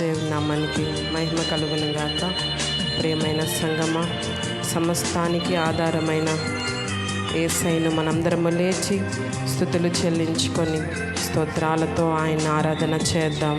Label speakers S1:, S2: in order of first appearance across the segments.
S1: దేవుని నామానికి మహిమ కలుగును గాక ప్రియమైన సంగమ సమస్తానికి ఆధారమైన ఏసైను మనందరము లేచి స్థుతులు చెల్లించుకొని స్తోత్రాలతో ఆయన ఆరాధన చేద్దాం.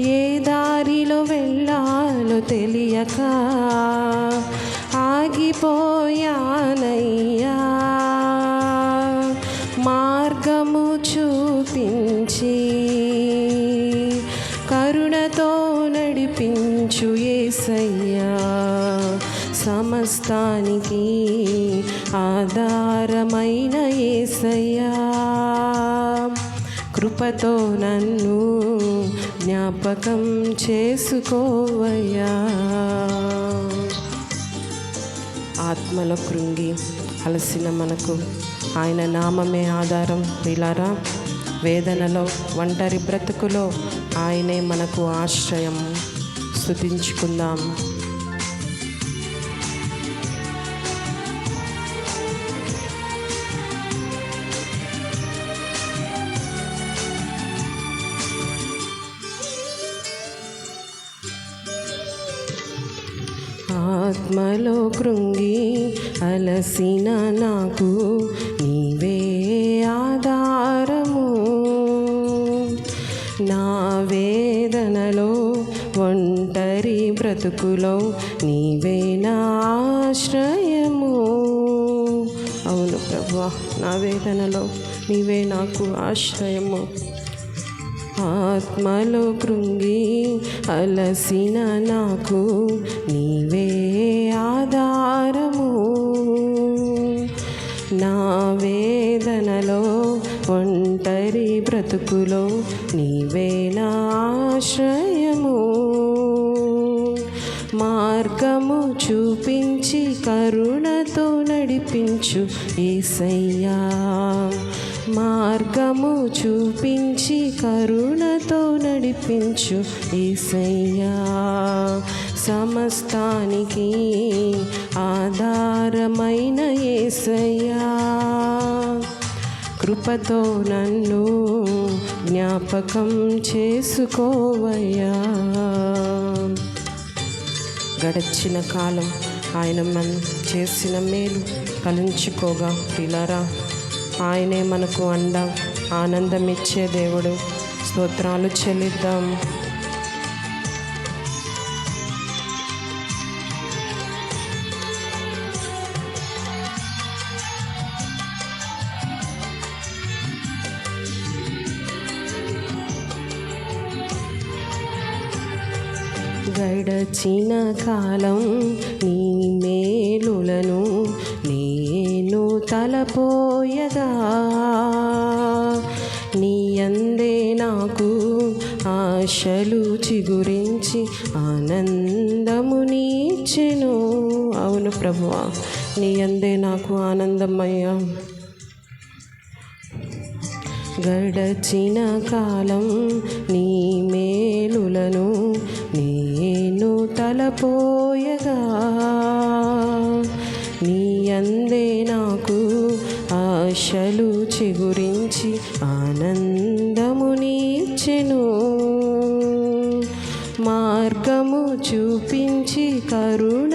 S1: ఏ దారిలో వెళ్ళాలో తెలియక ఆగిపోయానయ్యా. మార్గము చూపించి కరుణతో నడిపించు ఏసయ్యా. సమస్తానికి ఆధారమైన ఏసయ్యా. కృపతో నన్ను జ్ఞాపకం చేసుకోవయ్యా. ఆత్మలో కృంగి అలసిన మనకు ఆయన నామమే ఆధారం. ఇలారా వేదనలో ఒంటరి బ్రతుకులో ఆయనే మనకు ఆశ్రయం. స్థుతించుకుందాం ఆత్మలో కృంగి అలసిన నాకు నీవే ఆధారము. నా వేదనలో ఒంటరి బ్రతుకులో నీవే నా ఆశ్రయము. అవును ప్రభా నా వేదనలో నీవే నాకు ఆశ్రయము. ఆత్మలో కృంగి అలసిన నాకు నీ బ్రతుకులో నీవే నా ఆశ్రయము. మార్గము చూపించి కరుణతో నడిపించు ఏసయ్యా. మార్గము చూపించి కరుణతో నడిపించు ఏసయ్యా. సమస్తానికి ఆధారమైన ఏసయ్యా. కృపతో నన్ను జ్ఞాపకం చేసుకోవయ్యా. గడచిన కాలం ఆయన మనం చేసిన మేలు కలుంచుకోగా పిలరా ఆయనే మనకు అండ ఆనందం ఇచ్చే దేవుడు. స్తోత్రాలు చెల్లిద్దాం. గడచిన కాలం నీ మేలులను నేను తలపోయగా నీ అందే నాకు ఆశలు చిగురించి ఆనందము నీచెను. అవును ప్రభువా నీ అందే నాకు ఆనందమయ్యా. గడచిన కాలం నీ మేలులను కలపోయగా నీ అందే నాకు ఆశలు చిగురించి ఆనందమునిచ్చెను మార్గము చూపించి కరుణ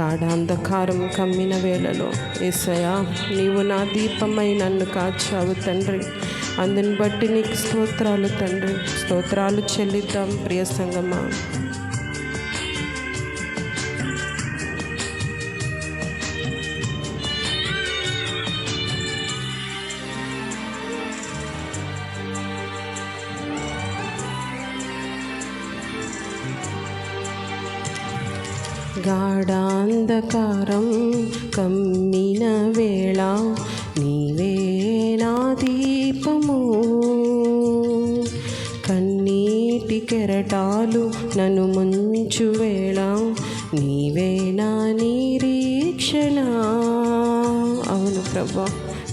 S1: గాఢాంధకారం కమ్మిన వేళలో ఏసయా నీవు నా దీపమై నన్ను కాచావు తండ్రి. అందుని బట్టి నీకు స్తోత్రాలు తండ్రి. స్తోత్రాలు చెల్లిద్దాం ప్రియ సంగమా. గాఢాంధకారం కమ్మిన వేళ నీవే నా దీపము. కన్నీటి కెరటాలు నన్ను ముంచు వేళ నీవే నా నిరీక్షణ. అవును ప్రభా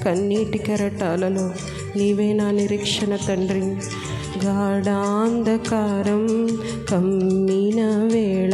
S1: కన్నీటి కెరటాలలో నీవే నా నిరీక్షణ తండ్రి. గాఢాంధకారం కమ్మిన వేళ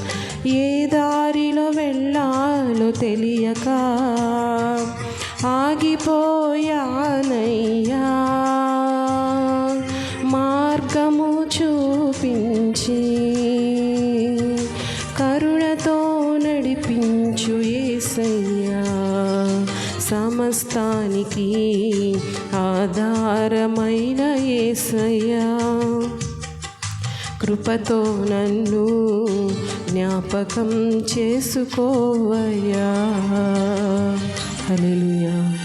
S1: ఏ దారిలో వెళ్ళాలో తెలియక ఆగిపోయానయ్యా. మార్గము చూపించి కరుణతో నడిపించు ఏసయ్యా. సమస్తానికి ఆధారమైన ఏసయ్యా. కృపతో నన్ను జ్ఞాపకం చేసుకోవయ్యా. హల్లెలూయా.